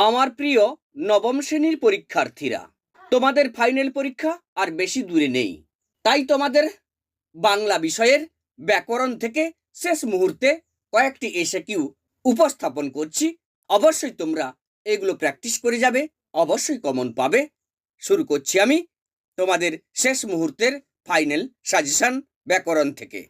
আমার প্রিয় নবম শ্রেণির পরীক্ষার্থীরা, তোমাদের ফাইনাল পরীক্ষা আর বেশি দূরে নেই। তাই তোমাদের বাংলা বিষয়ের ব্যাকরণ থেকে শেষ মুহূর্তে কয়েকটি এসে কিউ উপস্থাপন করছি। অবশ্যই তোমরা এগুলো প্র্যাকটিস করে যাবে, অবশ্যই কমন পাবে। শুরু করছি আমি তোমাদের শেষ মুহূর্তের ফাইনাল সাজেশন ব্যাকরণ থেকে।